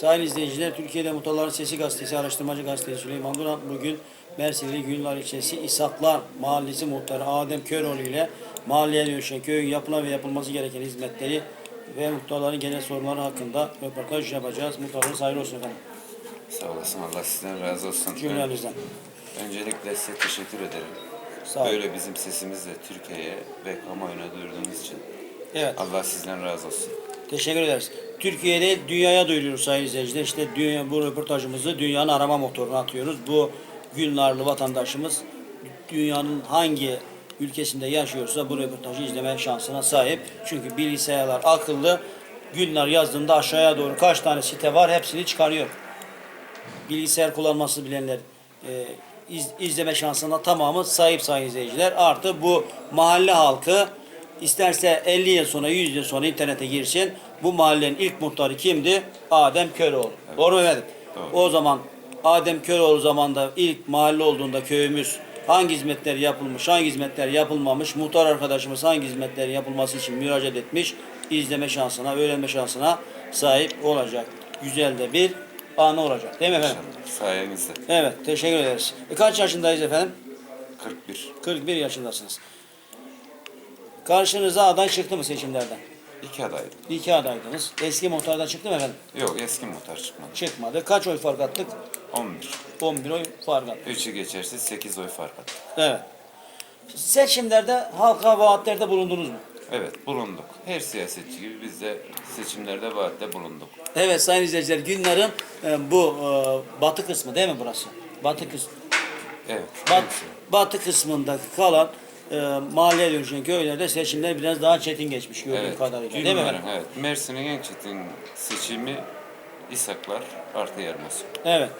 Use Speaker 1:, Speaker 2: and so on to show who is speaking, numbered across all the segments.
Speaker 1: Sayın izleyiciler, Türkiye'de Muhtarların Sesi Gazetesi, Araştırmacı Gazetesi Süleyman Duran bugün Mersinli Gülnar ilçesi İshaklar Mahallesi Muhtarı Adem Köroğlu ile mahalleye dönüşen köyün yapılan ve yapılması gereken hizmetleri ve muhtarların genel sorunları hakkında röportaj yapacağız. Muhtarınız hayırlı olsun efendim.
Speaker 2: Sağ olasın. Allah sizden razı olsun.
Speaker 1: Cümlenizden.
Speaker 2: Öncelikle size teşekkür ederim.
Speaker 1: Sağ olun.
Speaker 2: Böyle bizim sesimizle Türkiye'ye ve kamuoyuna duyurduğunuz için.
Speaker 1: Evet.
Speaker 2: Allah sizden razı olsun.
Speaker 1: Teşekkür ederiz. Türkiye'de dünyaya duyuruyoruz sayın izleyiciler. İşte dünya, bu röportajımızı dünyanın arama motoruna atıyoruz. Bu Gülnarlı vatandaşımız dünyanın hangi ülkesinde yaşıyorsa bu röportajı izleme şansına sahip. Çünkü bilgisayarlar akıllı. Gülnar yazdığında aşağıya doğru kaç tane site var hepsini çıkarıyor. Bilgisayar kullanması bilenler e, iz- izleme şansına tamamı sahip sayın izleyiciler. Artı bu mahalle halkı isterse 50 yıl sonra 100 yıl sonra internete girsin. Bu mahallenin ilk muhtarı kimdi? Adem Köroğlu. Doğru mu efendim?
Speaker 2: Doğru.
Speaker 1: O zaman Adem Köroğlu zamanında ilk mahalle olduğunda köyümüz hangi hizmetler yapılmış, hangi hizmetler yapılmamış, muhtar arkadaşımız hangi hizmetlerin yapılması için müracaat etmiş, izleme şansına, öğrenme şansına sahip olacak. Güzel de bir anı olacak. Değil mi efendim?
Speaker 2: Sayenizde.
Speaker 1: Evet, teşekkür ederiz. E, kaç yaşındayız efendim?
Speaker 2: 41.
Speaker 1: 41 yaşındasınız. Karşınıza aday çıktı mı seçimlerden?
Speaker 2: İki adaydı.
Speaker 1: İki adaydınız. Eski muhtardan çıktı mı efendim?
Speaker 2: Yok eski muhtar çıkmadı.
Speaker 1: Çıkmadı. Kaç oy fark attık?
Speaker 2: 11.
Speaker 1: 11 oy fark attık.
Speaker 2: Üçü geçersiz 8 oy fark attı.
Speaker 1: Evet. Seçimlerde halka vaatlerde bulundunuz mu?
Speaker 2: Evet bulunduk. Her siyasetçi gibi biz de seçimlerde vaatte bulunduk.
Speaker 1: Evet sayın izleyiciler Günlar'ın e, bu e, batı kısmı değil mi burası? Batı kısmı.
Speaker 2: Evet.
Speaker 1: Bat, batı kısmındaki kalan e, mahalleye dönüşen köylerde seçimler biraz daha çetin geçmiş gördüğüm
Speaker 2: Evet.
Speaker 1: kadarıyla. Değil mi efendim?
Speaker 2: evet. Mersin'in en çetin seçimi İshaklar artı yarması.
Speaker 1: Evet.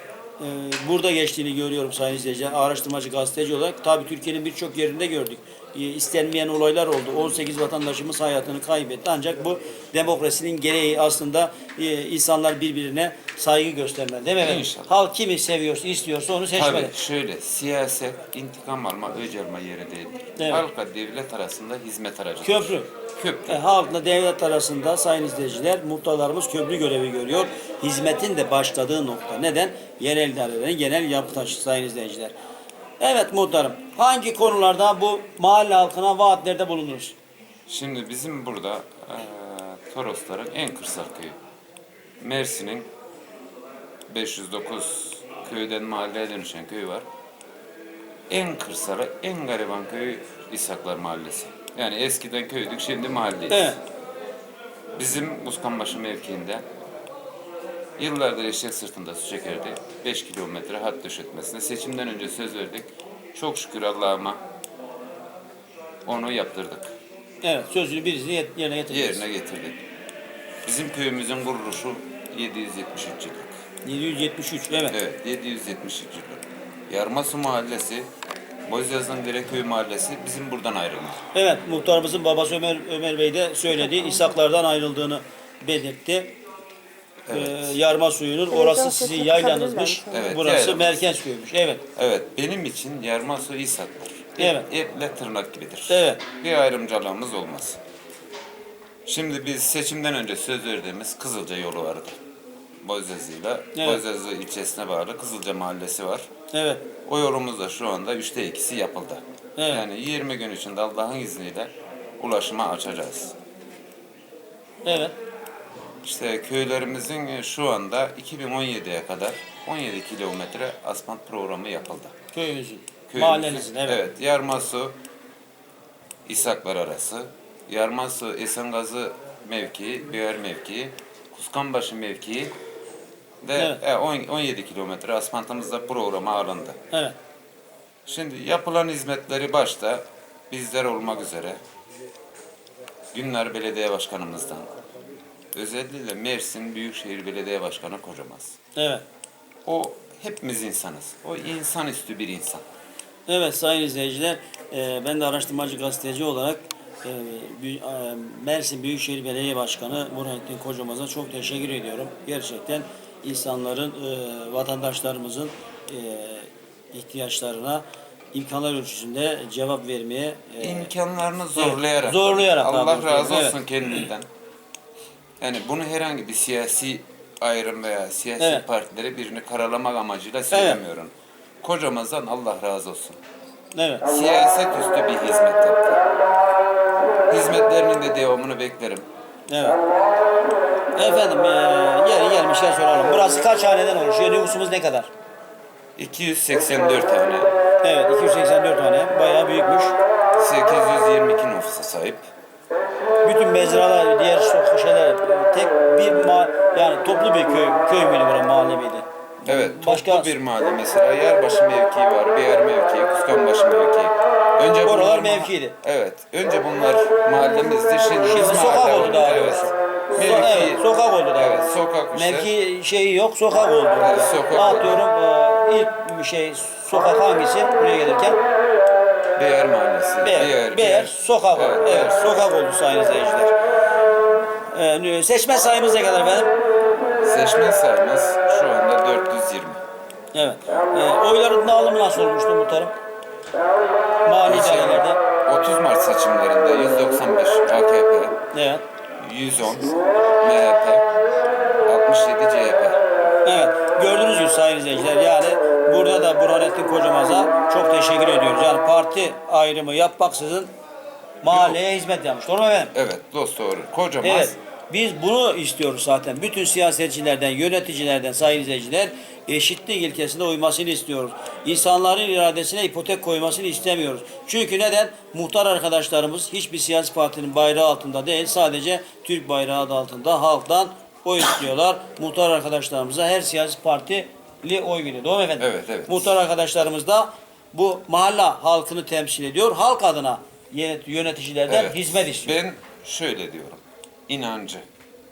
Speaker 1: Ee, burada geçtiğini görüyorum sayın izleyiciler. Araştırmacı gazeteci olarak. Tabii Türkiye'nin birçok yerinde gördük. Ee, istenmeyen olaylar oldu. 18 vatandaşımız hayatını kaybetti. Ancak bu demokrasinin gereği aslında e, insanlar birbirine saygı göstermeli. Değil mi efendim?
Speaker 2: İnşallah.
Speaker 1: Halk kimi seviyorsa, istiyorsa onu seçmeli.
Speaker 2: Tabii şöyle siyaset intikam alma, öc alma yeri değildir.
Speaker 1: Evet.
Speaker 2: Halka devlet arasında hizmet aracıdır.
Speaker 1: Köprü.
Speaker 2: Köprü.
Speaker 1: E, halkla devlet arasında sayın izleyiciler muhtarlarımız köprü görevi görüyor. Hizmetin de başladığı nokta. Neden? Yerel idarelerin genel yapı taşı sayın izleyiciler. Evet muhtarım. Hangi konularda bu mahalle halkına vaatlerde bulunuruz?
Speaker 2: Şimdi bizim burada eee Torosların en kırsal köyü. Mersin'in 509 köyden mahalleye dönüşen köyü var. En kırsalı, en gariban köyü İshaklar Mahallesi. Yani eskiden köydük, şimdi mahalleyiz.
Speaker 1: Evet.
Speaker 2: Bizim Uskanbaşı mevkiinde yıllardır eşek sırtında su çekerdi. 5 kilometre hat döşetmesine seçimden önce söz verdik. Çok şükür Allah'ıma onu yaptırdık.
Speaker 1: Evet sözünü birisini yet- yerine getirdiniz.
Speaker 2: Yerine getirdik. Bizim köyümüzün kuruluşu 773 yıllık.
Speaker 1: 773 evet.
Speaker 2: Evet 773 yıllık. Yarmasu Mahallesi, Bozyaz'ın Dereköy Mahallesi bizim buradan ayrılmış.
Speaker 1: Evet muhtarımızın babası Ömer Ömer Bey de söyledi. İshaklardan ayrıldığını belirtti. Ee, yarma suyunun orası sizin yaylanızmış.
Speaker 2: Evet,
Speaker 1: Burası
Speaker 2: yaylamız.
Speaker 1: merkez köymüş. Evet.
Speaker 2: Evet benim için Yarmasu İshaklar.
Speaker 1: Evet.
Speaker 2: Etle tırnak gibidir.
Speaker 1: Evet.
Speaker 2: Bir ayrımcılığımız olmaz. Şimdi biz seçimden önce söz verdiğimiz Kızılca yolu vardı. Bozyazı'yla.
Speaker 1: Evet.
Speaker 2: Bozyazı ilçesine bağlı Kızılca Mahallesi var.
Speaker 1: Evet.
Speaker 2: O yolumuz da şu anda üçte ikisi yapıldı.
Speaker 1: Evet.
Speaker 2: Yani 20 gün içinde Allah'ın izniyle ulaşıma açacağız.
Speaker 1: Evet.
Speaker 2: İşte köylerimizin şu anda 2017'ye kadar 17 kilometre asfalt programı yapıldı.
Speaker 1: Köyümüzün.
Speaker 2: Köyümüzün-
Speaker 1: Mahallenizin. Evet.
Speaker 2: Evet. Yarmasu, İshaklar arası, Yarmasu, Esengazı mevkii, Biyer mevkii, Kuskanbaşı mevkii de
Speaker 1: Evet.
Speaker 2: e, on- 17 kilometre asfaltımız da programa alındı.
Speaker 1: Evet.
Speaker 2: Şimdi yapılan hizmetleri başta bizler olmak üzere Günler Belediye Başkanımızdan özellikle Mersin Büyükşehir Belediye Başkanı kocamaz.
Speaker 1: Evet.
Speaker 2: O hepimiz insanız. O insanüstü bir insan.
Speaker 1: Evet sayın izleyiciler, e, ben de araştırmacı gazeteci olarak e, Büy- e, Mersin Büyükşehir Belediye Başkanı Burhanettin Kocamaz'a çok teşekkür ediyorum. Gerçekten insanların, e, vatandaşlarımızın e, ihtiyaçlarına imkanlar ölçüsünde cevap vermeye e,
Speaker 2: İmkanlarını zorlayarak.
Speaker 1: zorlayarak daha
Speaker 2: Allah razı
Speaker 1: evet.
Speaker 2: olsun kendinden. Yani bunu herhangi bir siyasi ayrım veya siyasi
Speaker 1: Evet.
Speaker 2: partileri birini karalamak amacıyla söylemiyorum. Kocamızdan Allah razı olsun.
Speaker 1: Evet.
Speaker 2: Siyaset üstü bir hizmet yaptı. Hizmetlerinin de devamını beklerim.
Speaker 1: Evet. Efendim eee yeri gelmişken soralım. Burası kaç haneden oluşuyor? Nüfusumuz ne kadar?
Speaker 2: 284 tane,
Speaker 1: Evet 284 hane. Bayağı büyükmüş.
Speaker 2: 822 nüfusa sahip.
Speaker 1: Bütün mezralar, diğer sokak şeyler tek bir ma yani toplu bir köy, köy müydü bura mahalle miydi?
Speaker 2: Evet,
Speaker 1: Başka-
Speaker 2: toplu bir mahalle mesela Yerbaşı mevkii var, Beyar mevkii, Kuskanbaşı mevkii. Önce
Speaker 1: Oralar
Speaker 2: bunlar-
Speaker 1: mevkiydi.
Speaker 2: Evet, önce bunlar mahallemizdi, şimdi,
Speaker 1: Şimdi sokak oldu daha
Speaker 2: Evet.
Speaker 1: doğrusu. So-
Speaker 2: Mevki,
Speaker 1: evet, sokak oldu daha.
Speaker 2: Evet, sokak işte.
Speaker 1: Mevki şeyi yok, sokak oldu.
Speaker 2: Evet, sokak
Speaker 1: Atıyorum eee, ilk bir şey sokak hangisi buraya gelirken?
Speaker 2: Beyar mahallesi.
Speaker 1: Beyer, Beyer, sokak oldu.
Speaker 2: Evet,
Speaker 1: Evet, sokak oldu sayın izleyiciler. Ee, seçmen sayımız ne kadar efendim?
Speaker 2: Seçmen sayımız şu anda 420.
Speaker 1: Evet. Ee, oyların dağılımı nasıl olmuştu muhtarım? Mali idarelerde.
Speaker 2: 30 Mart seçimlerinde 195 AKP,
Speaker 1: Evet.
Speaker 2: 110 MHP, 67 CHP.
Speaker 1: Evet. Gördüğünüz gibi sayın izleyiciler yani burada da Burhanettin Kocamaz'a çok teşekkür ediyoruz. Yani parti ayrımı yapmaksızın mahalleye hizmet yapmış. Doğru mu efendim?
Speaker 2: Evet, dost doğru. Kocamaz.
Speaker 1: Evet. Biz bunu istiyoruz zaten. Bütün siyasetçilerden, yöneticilerden, sayın izleyiciler eşitlik ilkesine uymasını istiyoruz. İnsanların iradesine ipotek koymasını istemiyoruz. Çünkü neden? Muhtar arkadaşlarımız hiçbir siyasi partinin bayrağı altında değil, sadece Türk bayrağı adı altında halktan oy istiyorlar. Muhtar arkadaşlarımıza her siyasi partili oy veriyor. Doğru mu efendim?
Speaker 2: Evet, evet.
Speaker 1: Muhtar arkadaşlarımız da bu mahalle halkını temsil ediyor. Halk adına yönet- yöneticilerden
Speaker 2: Evet.
Speaker 1: hizmet istiyor.
Speaker 2: Ben şöyle diyorum. İnancı,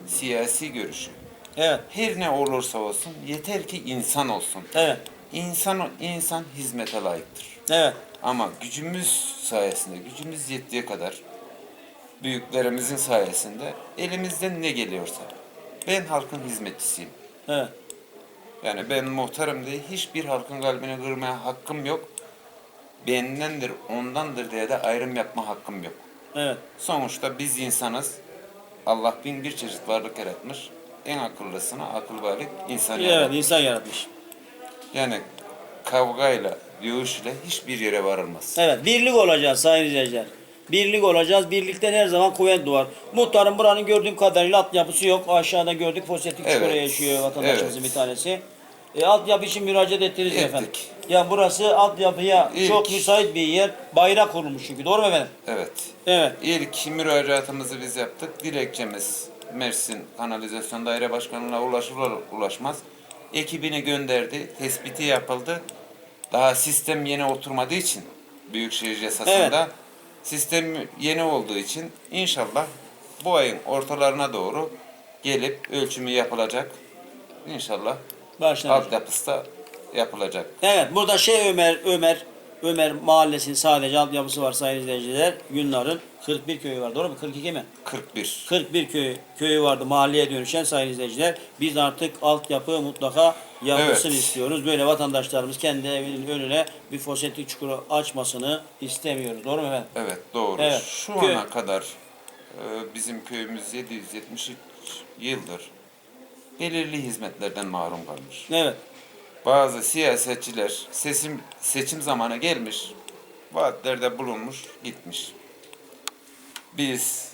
Speaker 2: siyasi görüşü,
Speaker 1: Evet.
Speaker 2: her ne olursa olsun yeter ki insan olsun.
Speaker 1: Evet.
Speaker 2: İnsan insan hizmete layıktır.
Speaker 1: Evet.
Speaker 2: Ama gücümüz sayesinde, gücümüz yettiği kadar büyüklerimizin sayesinde elimizden ne geliyorsa ben halkın hizmetçisiyim.
Speaker 1: Evet.
Speaker 2: Yani ben muhtarım diye hiçbir halkın kalbini kırmaya hakkım yok. Bendendir, ondandır diye de ayrım yapma hakkım yok.
Speaker 1: Evet.
Speaker 2: Sonuçta biz insanız. Allah bin bir çeşit varlık yaratmış. En akıllısına akıl varlık insan
Speaker 1: Evet,
Speaker 2: yaratmış.
Speaker 1: insan yaratmış.
Speaker 2: Yani kavgayla, dövüşle hiçbir yere varılmaz.
Speaker 1: Evet, birlik olacağız sayın izleyiciler. Birlik olacağız. Birlikten her zaman kuvvet doğar. Muhtarın buranın gördüğüm kadarıyla altyapısı yok. Aşağıda gördük foseptik
Speaker 2: Evet.
Speaker 1: çukura yaşıyor vatandaşımızın
Speaker 2: Evet.
Speaker 1: bir tanesi. E, altyapı için müracaat ettiniz mi
Speaker 2: Ettik.
Speaker 1: efendim? Ya burası altyapıya
Speaker 2: İlk-
Speaker 1: çok müsait bir yer. Bayrak kurulmuş çünkü. Doğru mu efendim?
Speaker 2: Evet.
Speaker 1: Evet.
Speaker 2: İlk müracaatımızı biz yaptık. Dilekçemiz Mersin Kanalizasyon Daire Başkanı'na ulaşılır ulaşmaz. Ekibini gönderdi. Tespiti yapıldı. Daha sistem yeni oturmadığı için Büyükşehir yasasında sistem yeni olduğu için inşallah bu ayın ortalarına doğru gelip ölçümü yapılacak. İnşallah
Speaker 1: Başlamış.
Speaker 2: altyapısı da yapılacak.
Speaker 1: Evet burada şey Ömer Ömer Ömer mahallesinin sadece altyapısı var sayın izleyiciler. Günların 41 köyü var. Doğru mu? 42 mi?
Speaker 2: 41.
Speaker 1: 41 köy, köyü vardı mahalleye dönüşen sayın izleyiciler. Biz artık altyapı mutlaka yapılsın
Speaker 2: Evet.
Speaker 1: istiyoruz. Böyle vatandaşlarımız kendi evinin önüne bir foseptik çukuru açmasını istemiyoruz. Doğru mu efendim?
Speaker 2: Evet doğru.
Speaker 1: Evet.
Speaker 2: Şu
Speaker 1: Kö-
Speaker 2: ana kadar e, bizim köyümüz 773 yıldır belirli hizmetlerden mahrum kalmış.
Speaker 1: Evet.
Speaker 2: Bazı siyasetçiler seçim seçim zamanı gelmiş, vaatlerde bulunmuş, gitmiş. Biz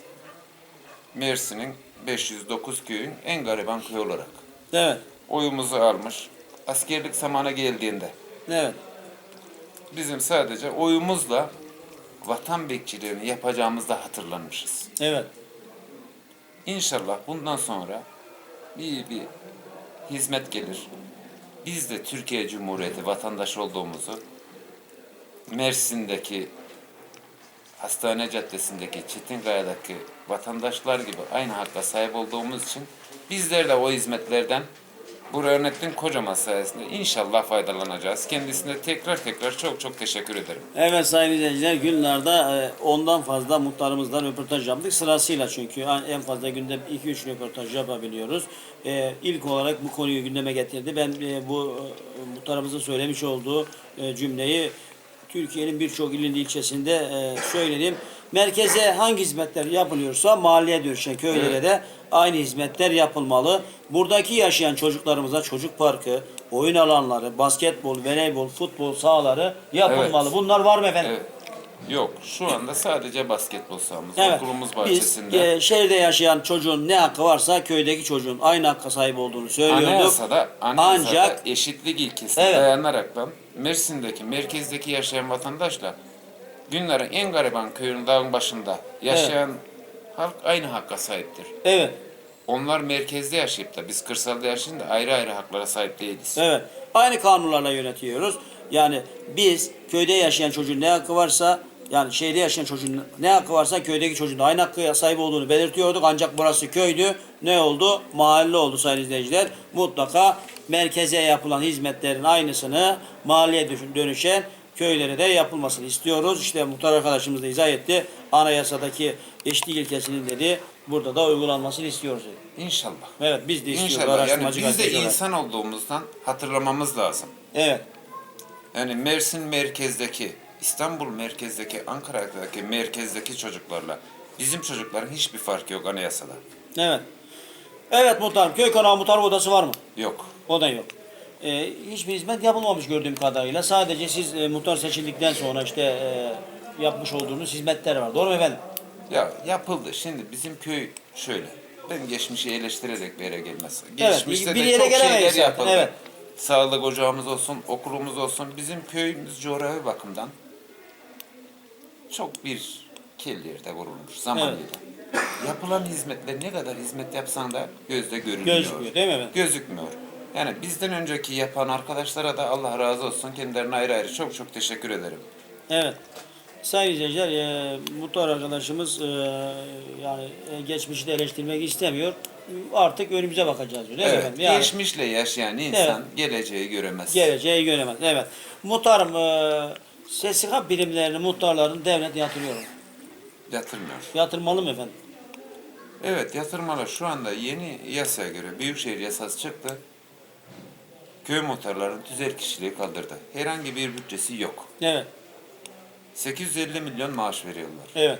Speaker 2: Mersin'in 509 köyün en gariban köyü olarak
Speaker 1: Evet.
Speaker 2: oyumuzu almış. Askerlik zamanı geldiğinde
Speaker 1: Evet.
Speaker 2: bizim sadece oyumuzla vatan bekçiliğini yapacağımızda hatırlanmışız.
Speaker 1: Evet.
Speaker 2: İnşallah bundan sonra iyi bir hizmet gelir. Biz de Türkiye Cumhuriyeti vatandaşı olduğumuzu Mersin'deki Hastane Caddesi'ndeki Çetinkaya'daki vatandaşlar gibi aynı hakka sahip olduğumuz için bizler de o hizmetlerden bu Rönettin Kocaman sayesinde inşallah faydalanacağız. Kendisine tekrar tekrar çok çok teşekkür ederim.
Speaker 1: Evet sayın izleyiciler günlerde e, ondan fazla muhtarımızla röportaj yaptık. Sırasıyla çünkü en fazla günde 2-3 röportaj yapabiliyoruz. E, ilk olarak bu konuyu gündeme getirdi. Ben e, bu muhtarımızın söylemiş olduğu cümleyi Türkiye'nin birçok ilinde ilçesinde söyledim. Merkeze hangi hizmetler yapılıyorsa mahalleye dönüşen köylere de aynı hizmetler yapılmalı. Buradaki yaşayan çocuklarımıza çocuk parkı, oyun alanları, basketbol, voleybol, futbol sahaları yapılmalı.
Speaker 2: Evet.
Speaker 1: Bunlar var mı efendim?
Speaker 2: Evet. Yok şu anda sadece basketbol sahamız.
Speaker 1: Evet.
Speaker 2: Okulumuz
Speaker 1: Biz
Speaker 2: bahçesinde.
Speaker 1: e, şehirde yaşayan çocuğun ne hakkı varsa köydeki çocuğun aynı hakka sahip olduğunu söylüyorduk.
Speaker 2: Anayasada, anayasada
Speaker 1: Ancak
Speaker 2: eşitlik ilkesine
Speaker 1: Evet.
Speaker 2: dayanaraktan Mersin'deki, merkezdeki yaşayan vatandaşla Günler'in en gariban köyünün dağın başında yaşayan halk aynı hakka sahiptir.
Speaker 1: evet,
Speaker 2: Onlar merkezde yaşayıp da biz kırsalda yaşayın da ayrı ayrı haklara sahip değiliz.
Speaker 1: evet. Aynı kanunlarla yönetiyoruz. Yani biz köyde yaşayan çocuğun ne hakkı varsa yani şehirde yaşayan çocuğun ne hakkı varsa köydeki çocuğun da aynı hakkı sahip olduğunu belirtiyorduk. Ancak burası köydü. Ne oldu? Mahalle oldu sayın izleyiciler. Mutlaka merkeze yapılan hizmetlerin aynısını mahalleye dönüşen köylere de yapılmasını istiyoruz. İşte muhtar arkadaşımız da izah etti. Anayasadaki eşitlik ilkesinin dedi. Burada da uygulanmasını istiyoruz dedi.
Speaker 2: İnşallah.
Speaker 1: Evet biz de istiyoruz.
Speaker 2: İnşallah. Yani biz de
Speaker 1: olarak.
Speaker 2: insan olduğumuzdan hatırlamamız lazım.
Speaker 1: Evet.
Speaker 2: Yani Mersin merkezdeki, İstanbul merkezdeki, Ankara'daki merkezdeki çocuklarla bizim çocukların hiçbir farkı yok anayasada.
Speaker 1: Evet. Evet muhtarım. Köy konağı muhtar odası var mı?
Speaker 2: Yok.
Speaker 1: O da yok. Ee, hiçbir hizmet yapılmamış gördüğüm kadarıyla. Sadece siz e, muhtar seçildikten sonra işte e, yapmış olduğunuz hizmetler var. Doğru mu efendim?
Speaker 2: Ya yapıldı. Şimdi bizim köy şöyle. Ben geçmişi eleştirerek bir yere gelmez.
Speaker 1: Evet,
Speaker 2: Geçmişte
Speaker 1: bir
Speaker 2: de
Speaker 1: yere
Speaker 2: çok
Speaker 1: gelemeyiz
Speaker 2: şeyler
Speaker 1: zaten,
Speaker 2: yapıldı.
Speaker 1: evet.
Speaker 2: Sağlık ocağımız olsun, okulumuz olsun. Bizim köyümüz coğrafi bakımdan çok bir kel yerde vurulmuş zamanıyla. Yapılan hizmetler ne kadar hizmet yapsan da gözde görünmüyor.
Speaker 1: Gözükmüyor değil mi efendim?
Speaker 2: Gözükmüyor. Yani bizden önceki yapan arkadaşlara da Allah razı olsun. Kendilerine ayrı ayrı çok çok teşekkür ederim.
Speaker 1: Evet. Sayın izleyiciler, e, muhtar arkadaşımız e, yani e, geçmişi de eleştirmek istemiyor. Artık önümüze bakacağız mi
Speaker 2: Evet,
Speaker 1: efendim? Yani
Speaker 2: geçmişle yaşayan insan geleceği göremez.
Speaker 1: geleceği göremez. Evet. Muhtarım, e, SSK birimlerini muhtarların devlet yatırıyor.
Speaker 2: Yatırmıyor.
Speaker 1: Yatırmalı mı efendim?
Speaker 2: Evet yatırmalar şu anda yeni yasaya göre Büyükşehir yasası çıktı. Köy muhtarlarının tüzel kişiliği kaldırdı. Herhangi bir bütçesi yok.
Speaker 1: Evet.
Speaker 2: 850 milyon maaş veriyorlar.
Speaker 1: Evet.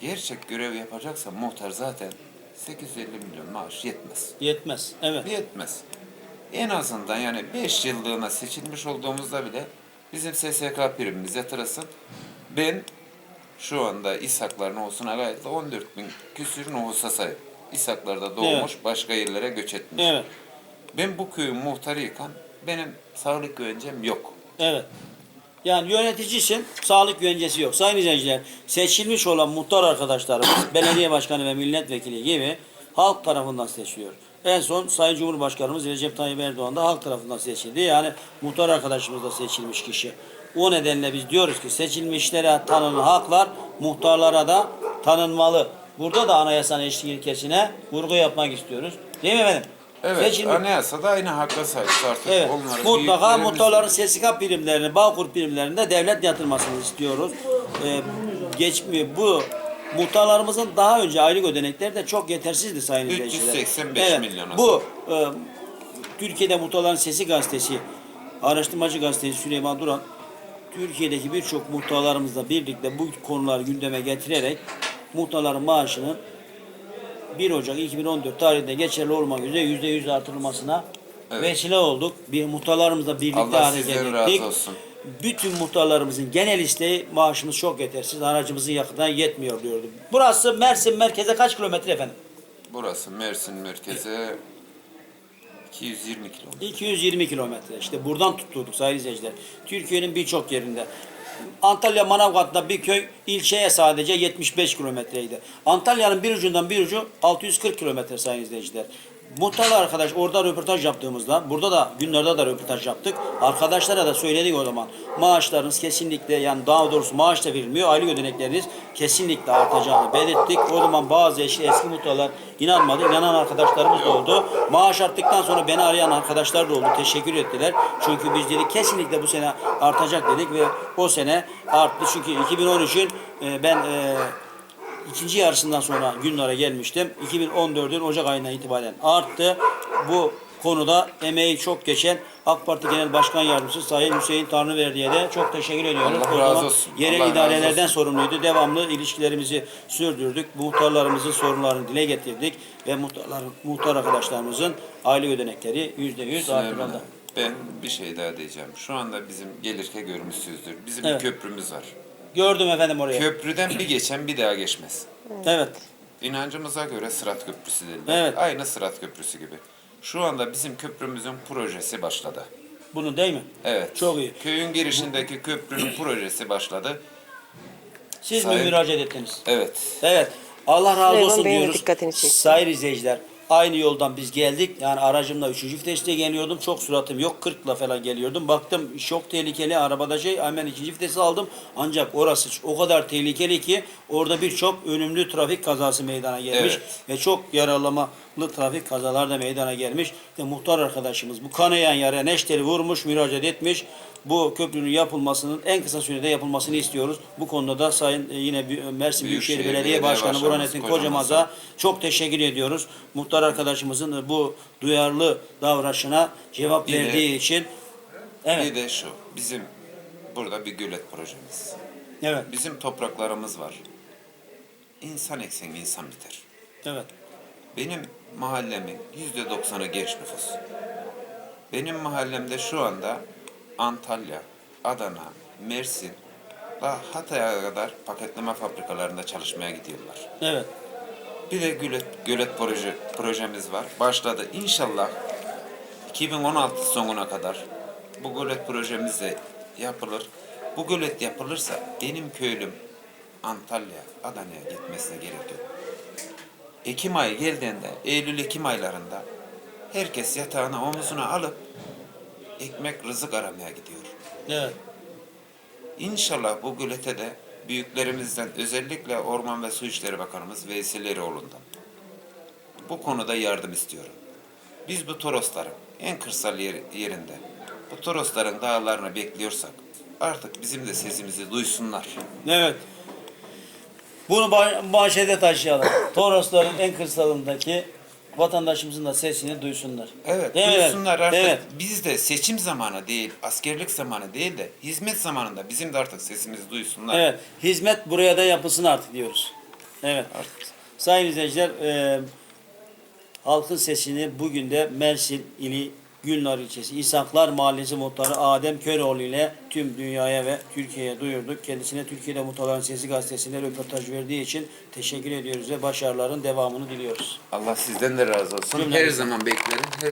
Speaker 2: Gerçek görev yapacaksa muhtar zaten 850 milyon maaş yetmez.
Speaker 1: Yetmez. Evet.
Speaker 2: Yetmez. En azından yani 5 yıllığına seçilmiş olduğumuzda bile bizim SSK primimiz yatırılsın. Ben şu anda İshaklar nüfusuna gayet 14 bin küsür nüfusa sahip. İshaklar'da doğmuş, başka yerlere göç etmiş.
Speaker 1: Evet.
Speaker 2: Ben bu köyün muhtarıyken benim sağlık güvencem yok.
Speaker 1: Evet. Yani yöneticisin, sağlık güvencesi yok. Sayın izleyiciler, seçilmiş olan muhtar arkadaşlarımız, belediye başkanı ve milletvekili gibi halk tarafından seçiliyor. En son Sayın Cumhurbaşkanımız Recep Tayyip Erdoğan da halk tarafından seçildi. Yani muhtar arkadaşımız da seçilmiş kişi. O nedenle biz diyoruz ki seçilmişlere tanınan haklar muhtarlara da tanınmalı. Burada da anayasanın eşlik ilkesine vurgu yapmak istiyoruz. Değil mi efendim?
Speaker 2: Evet,
Speaker 1: Seçilmiş-
Speaker 2: anayasada aynı hakka sahip artık.
Speaker 1: Evet.
Speaker 2: Onların
Speaker 1: Mutlaka
Speaker 2: büyüklerimiz-
Speaker 1: muhtarların SSK primlerini, Bağkur primlerinde devlet yatırmasını istiyoruz. Ee, geçmiyor. Bu muhtarlarımızın daha önce aylık ödenekleri de çok yetersizdi sayın izleyiciler.
Speaker 2: 385 milyon
Speaker 1: Bu e, Türkiye'de Muhtarların Sesi gazetesi, araştırmacı gazeteci Süleyman Duran Türkiye'deki birçok muhtarlarımızla birlikte bu konuları gündeme getirerek muhtarların maaşının 1 Ocak 2014 tarihinde geçerli olmak üzere %100 artırılmasına
Speaker 2: Evet.
Speaker 1: vesile olduk. Bir muhtarlarımızla birlikte
Speaker 2: Allah
Speaker 1: hareket ettik. Bütün muhtarlarımızın genel isteği maaşımız çok yetersiz. Aracımızın yakıtına yetmiyor diyordu. Burası Mersin merkeze kaç kilometre efendim?
Speaker 2: Burası Mersin merkeze 220 kilometre.
Speaker 1: 220 kilometre. İşte buradan tutturduk sayın izleyiciler. Türkiye'nin birçok yerinde. Antalya Manavgat'ta bir köy ilçeye sadece 75 kilometreydi. Antalya'nın bir ucundan bir ucu 640 kilometre sayın izleyiciler. Muhtarlı arkadaş orada röportaj yaptığımızda, burada da günlerde de röportaj yaptık. Arkadaşlara da söyledik o zaman. Maaşlarınız kesinlikle yani daha doğrusu maaş da verilmiyor. Aylık ödenekleriniz kesinlikle artacağını belirttik. O zaman bazı eski, eski muhtarlar inanmadı. İnanan arkadaşlarımız da oldu. Maaş arttıktan sonra beni arayan arkadaşlar da oldu. Teşekkür ettiler. Çünkü biz dedik kesinlikle bu sene artacak dedik ve o sene arttı. Çünkü 2013'ün e, ben e, ikinci yarısından sonra günlere gelmiştim. 2014'ün Ocak ayından itibaren arttı. Bu konuda emeği çok geçen AK Parti Genel Başkan Yardımcısı Sayın Hüseyin Tanrıverdi'ye de çok teşekkür ediyoruz.
Speaker 2: Allah
Speaker 1: O
Speaker 2: razı
Speaker 1: zaman
Speaker 2: olsun.
Speaker 1: Yerel
Speaker 2: Allah
Speaker 1: idarelerden sorumluydu. Devamlı ilişkilerimizi sürdürdük. Muhtarlarımızın sorunlarını dile getirdik ve muhtarların, muhtar arkadaşlarımızın aile ödenekleri yüzde yüz artırıldı.
Speaker 2: Ben bir şey daha diyeceğim. Şu anda bizim gelirken görmüşsüzdür. Bizim
Speaker 1: Evet.
Speaker 2: bir köprümüz var.
Speaker 1: Gördüm efendim orayı.
Speaker 2: Köprüden bir geçen bir daha geçmez.
Speaker 1: evet.
Speaker 2: İnancımıza göre Sırat Köprüsü dediler.
Speaker 1: Evet.
Speaker 2: Aynı Sırat Köprüsü gibi. Şu anda bizim köprümüzün projesi başladı.
Speaker 1: Bunun değil mi?
Speaker 2: Evet.
Speaker 1: Çok iyi.
Speaker 2: Köyün girişindeki köprünün projesi başladı.
Speaker 1: Siz mi
Speaker 2: Sayın-
Speaker 1: müracaat ettiniz?
Speaker 2: Evet.
Speaker 1: Evet. Allah razı
Speaker 3: Süleyman
Speaker 1: olsun
Speaker 3: Bey'in de
Speaker 1: diyoruz.
Speaker 3: dikkatini çekti.
Speaker 1: Sayın izleyiciler. Aynı yoldan biz geldik. Yani aracımla üçüncü viteste geliyordum. Çok suratım yok. 40'la falan geliyordum. Baktım çok tehlikeli. Arabada şey hemen ikinci vitesi aldım. Ancak orası o kadar tehlikeli ki orada birçok ölümlü trafik kazası meydana gelmiş.
Speaker 2: Evet.
Speaker 1: Ve çok yaralamalı trafik kazalar da meydana gelmiş. İşte muhtar arkadaşımız bu kanayan yara neşteri vurmuş, müracaat etmiş. Bu köprünün yapılmasının en kısa sürede yapılmasını istiyoruz. Bu konuda da Sayın e, yine bir- Mersin Büyükşehir
Speaker 2: Büyükşehir
Speaker 1: Belediye Başkanı Burhanettin
Speaker 2: Kocamaz'a
Speaker 1: çok teşekkür ediyoruz. Muhtar arkadaşımızın bu duyarlı davranışına cevap
Speaker 2: Bir de-
Speaker 1: verdiği için. Evet,
Speaker 2: Bir de şu. Bizim burada bir gölet projemiz.
Speaker 1: evet,
Speaker 2: Bizim topraklarımız var. İnsan eksen insan biter.
Speaker 1: evet.
Speaker 2: Benim mahallemin yüzde doksanı genç nüfus. Benim mahallemde şu anda Antalya, Adana, Mersin ve Hatay'a kadar paketleme fabrikalarında çalışmaya gidiyorlar.
Speaker 1: Evet.
Speaker 2: Bir de gölet, gölet proje, projemiz var. Başladı. İnşallah 2016 sonuna kadar bu gölet projemiz de yapılır. Bu gölet yapılırsa benim köylüm Antalya, Adana'ya gitmesine gerek yok. Ekim ayı geldiğinde, Eylül-Ekim aylarında herkes yatağını omuzuna alıp ekmek, rızık aramaya gidiyor.
Speaker 1: Evet.
Speaker 2: İnşallah bu gölete de büyüklerimizden özellikle Orman ve Su İşleri Bakanımız Veysel Eroğlu'ndan bu konuda yardım istiyorum. Biz bu Torosların en kırsal yer- yerinde bu Torosların dağlarını bekliyorsak artık bizim de sesimizi duysunlar.
Speaker 1: Evet. Bunu ba- manşete taşıyalım. Torosların en kırsalındaki vatandaşımızın da sesini duysunlar.
Speaker 2: Evet,
Speaker 1: Değil mi?
Speaker 2: duysunlar artık.
Speaker 1: Evet.
Speaker 2: Biz de seçim zamanı değil, askerlik zamanı değil de hizmet zamanında bizim de artık sesimizi duysunlar.
Speaker 1: Evet. Hizmet buraya da yapılsın artık diyoruz. Evet.
Speaker 2: Artık.
Speaker 1: Sayın izleyiciler, e, halkın sesini bugün de Mersin ili Gülnar ilçesi İshaklar Mahallesi muhtarı Adem Köroğlu ile tüm dünyaya ve Türkiye'ye duyurduk. Kendisine Türkiye'de Muhtarların Sesi gazetesinde röportaj verdiği için teşekkür ediyoruz ve başarıların devamını diliyoruz.
Speaker 2: Allah sizden de razı olsun. Her zaman beklerim. Her